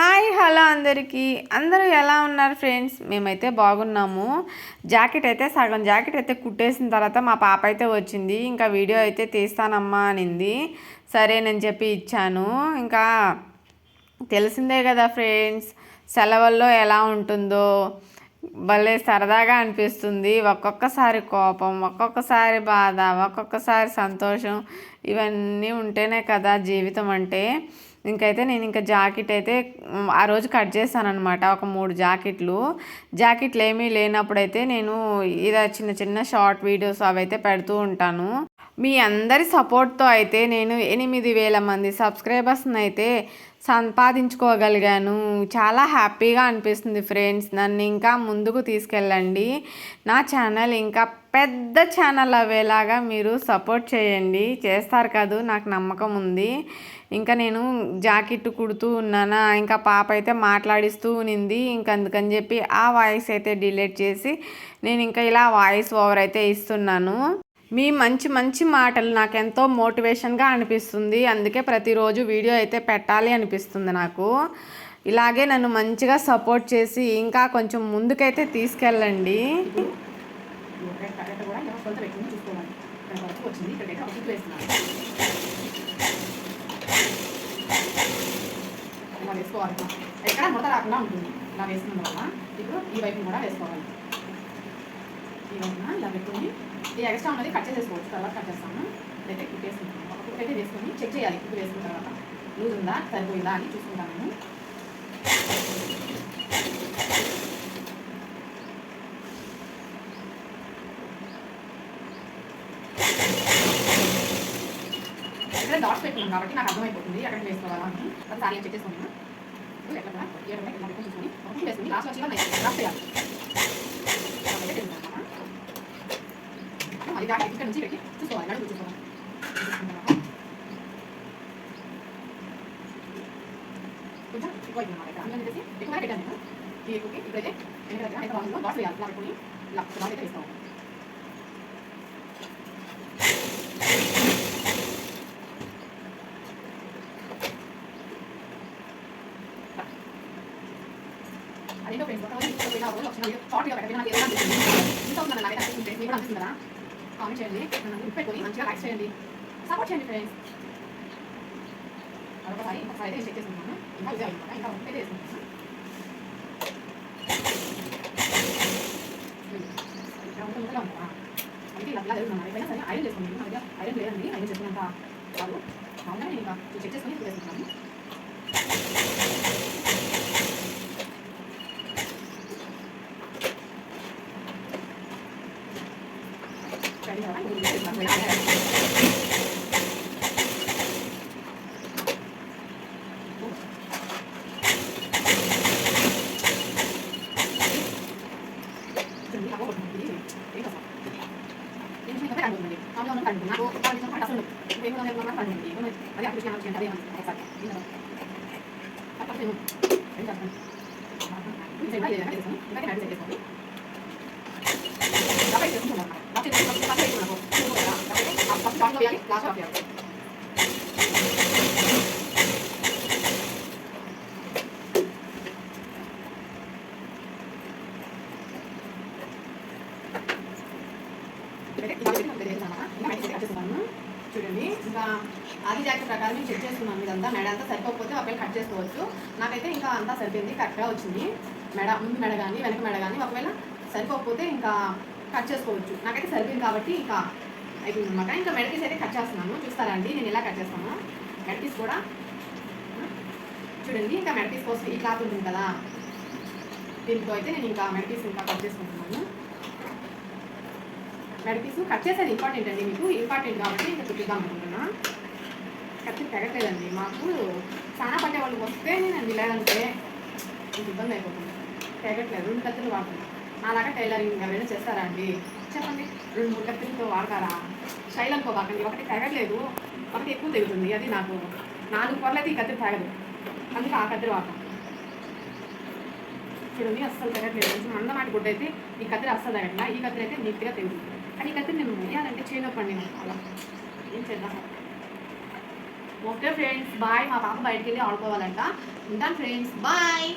Hi hello అందరికీ. అందరూ ఎలా ఉన్నారు ఫ్రెండ్స్? మేమైతే బాగున్నాము. జాకెట్ అయితే సగం జాకెట్ అయితే కుట్టేసిన తర్వాత మా పాప అయితే వచ్చింది. ఇంకా వీడియో అయితే తీస్తానమ్మా అనింది. సరేనని చెప్పి ఇచ్చాను. ఇంకా తెలిసిందే కదా ఫ్రెండ్స్ సెలవుల్లో ఎలా ఉంటుందో. భలే సరదాగా అనిపిస్తుంది. ఒక్కొక్కసారి కోపం ఒక్కొక్కసారి బాధ ఒక్కొక్కసారి సంతోషం. ఇవన్నీ ఉంటేనే కదా జీవితం అంటే. ఇంకైతే నేను ఇంకా జాకెట్ అయితే ఆ రోజు కట్ చేశానమాట ఒక మూడు జాకెట్లు. జాకెట్లు ఏమీ లేనప్పుడైతే నేను ఇలా చిన్న చిన్న షార్ట్ వీడియోస్ అవైతే పెడుతూ ఉంటాను. మీ అందరి సపోర్ట్తో అయితే నేను ఎనిమిది వేల మంది సబ్స్క్రైబర్స్ని అయితే సంపాదించుకోగలిగాను. చాలా హ్యాపీగా అనిపిస్తుంది ఫ్రెండ్స్. నన్ను ఇంకా ముందుకు తీసుకెళ్ళండి. నా ఛానల్ ఇంకా పెద్ద ఛానల్ అవేలాగా మీరు సపోర్ట్ చేయండి. చేస్తారు కాదు నాకు నమ్మకం ఉంది. ఇంకా నేను జాకెట్ కుడుతూ ఉన్నానా? ఇంకా పాప అయితే మాట్లాడిస్తూ ఉన్నింది. ఇంకా అందుకని చెప్పి ఆ వాయిస్ అయితే డిలీట్ చేసి నేను ఇంకా ఇలా వాయిస్ ఓవర్ అయితే ఇస్తున్నాను. మీ మంచి మంచి మాటలు నాకు ఎంతో మోటివేషన్గా అనిపిస్తుంది. అందుకే ప్రతిరోజు వీడియో అయితే పెట్టాలి అనిపిస్తుంది నాకు. ఇలాగే నన్ను మంచిగా సపోర్ట్ చేసి ఇంకా కొంచెం ముందుకైతే తీసుకెళ్ళండి రెడ్ కరెక్ట్ కూడా ఇలా కొలత పెట్టుకుని చూసుకోవాలి ఇక్కడ వరకు వచ్చింది ఇక్కడికైతే ఒక కుట్టు వేస్తున్నాను ఇలా వేసుకోవాలి ఎక్కడ ముడత రాకుండా ఉంటుంది ఇలా వేసుకున్న వల్ల ఇప్పుడు ఈ వైపుని కూడా వేసుకోవాలి ఈ వైపున ఇలా పెట్టుకుని ఈ ఎక్స్ట్రా ఉన్నది కట్ చేసేసుకోవచ్చు తర్వాత కట్ చేస్తాము ఇదైతే కుట్టేసుకుంటాము ఒక కుట్టు అయితే వేసుకొని చెక్ చేయాలి కుట్టు వేసుకున్న తర్వాత లూజ్ ఉందా సరిపోయిందా అని చూసుకుంటాము ఇక్కడ డాట్స్ పెట్టుకున్నాం కాబట్టి నాకు అర్థమైపోతుంది ఎక్కడ వేసుకోవాలా అని. ఒకసారి చెక్ చేసుకున్నాను ఇప్పుడు ఏడు ఉన్నాయి, ఇలా పెట్టుకొని లాస్ట్ వచ్చి డ్రాప్ చేయాలి. అలా దాకా ఇక్కడ నుంచి పెట్టి చూసుకోవాలి. చూసుకోవాలి. కొంచెం ఎక్కువ అయిపోయింది అన్నమాట. చెప్పేసి పెట్టాను నేను. ఈ ఎక్కువకి ఇప్పుడైతే వెనక దగ్గర ఎంత బాగుందో డాట్స్ వేయాలి. ఇలా పెట్టుకొని ఇలా అయితే వేసుకోవాలి. అదేంటో ఫ్రెండ్స్ ఒక రోజు ఇంటికి వచ్చిన షార్ట్గా పెట్టిన ఏదైనా మిస్ అవుతుందని నాకు అనిపిస్తుంది మీకు కూడా అనిపిస్తుందా కామెంట్ చేయండి గుర్తు పెట్టుకొని మంచిగా లైక్ చేయండి సపోర్ట్ చేయండి ఫ్రెండ్స్ మరొకసారి అయితే చెక్ ఇంకా ఇదే ఇంకా ఒకటి అయితే ఇలా సరే ఐరన్ ఐరన్ లేదండి ఐరన్ చేసుకున్నంత మామూలుగా నేను ఇంకా చెక్ Gracias. రెడీ కదా ఇప్పుడు చూడండి ఇంకా ఆది జాకెట్ ప్రకారం నేను చెక్ చేసుకున్నాను ఇదంతా మెడ అంతా సరిపోకపోతే ఒకవేళ కట్ చేసుకోవచ్చు. నాకైతే ఇంకా అంతా సరిపోయింది కరెక్ట్గా వచ్చింది. మెడ ముందు మెడ కానీ వెనక మెడ కానీ ఒకవేళ సరిపోకపోతే ఇంకా కట్ చేసుకోవచ్చు. నాకైతే సరిపోయింది కాబట్టి ఇంకా అయిపోయింది అనమాట ఇంకా మెడ పీస్ అయితే కట్ చేస్తున్నాను. చూస్తారా అండి? నేను ఎలా కట్ చేస్తాను? మెడ పీస్ కూడా చూడండి. ఇంకా మెడ పీస్ కోసం ఈ క్లాత్ ఉంటుంది కదా. దీంతో అయితే నేను ఇంకా మెడ పీస్ ఇంకా కట్ చేసుకుంటున్నాను. మెడ పీస్ కట్ చేసేది ఇంపార్టెంట్ అండి మీకు. ఇంపార్టెంట్ కాబట్టి ఇంకా చూపిద్దాం అనుకుంటున్నా. కత్తి తెగట్లేదండి మాకు. చాలా పట్టే వాళ్ళకి వస్తే నేను లేదంటే ఇంక ఇబ్బంది అయిపోతుంది. తెగట్లేదు. రెండు కత్తులు వాడుతున్నాను. నాలాగా టైలరింగ్ ఎవరైనా చేస్తారా అండి చెప్పండి. రెండు మూడు కత్తులతో వాడతారా? స్టైల్ అనుకోబాకండి ఒకటి తెగట్లేదు. ఒకటి ఎక్కువ తెగుతుంది అది నాకు నాలుగు పొరలు అయితే ఈ కత్తి తెగదు. అందుకే ఆ కత్తిరి వాడతాం. చూడండి అస్సలు తెగట్లేదు. కొంచెం అందమాటి గుడ్డ అయితే ఈ కత్తిరి అస్సలు తెగట్లా. ఈ కత్తిరి అయితే నీట్గా తెగుతుంది కానీ ఈ కత్తిరి నేను వేయాలంటే చేయనప్పండి నేను అలా. ఏం చేద్దాం? Okay friends. బాయ్. మా పాప బయటికి వెళ్ళి ఆడుకోవాలంట. ఉంటాను ఫ్రెండ్స్. బాయ్.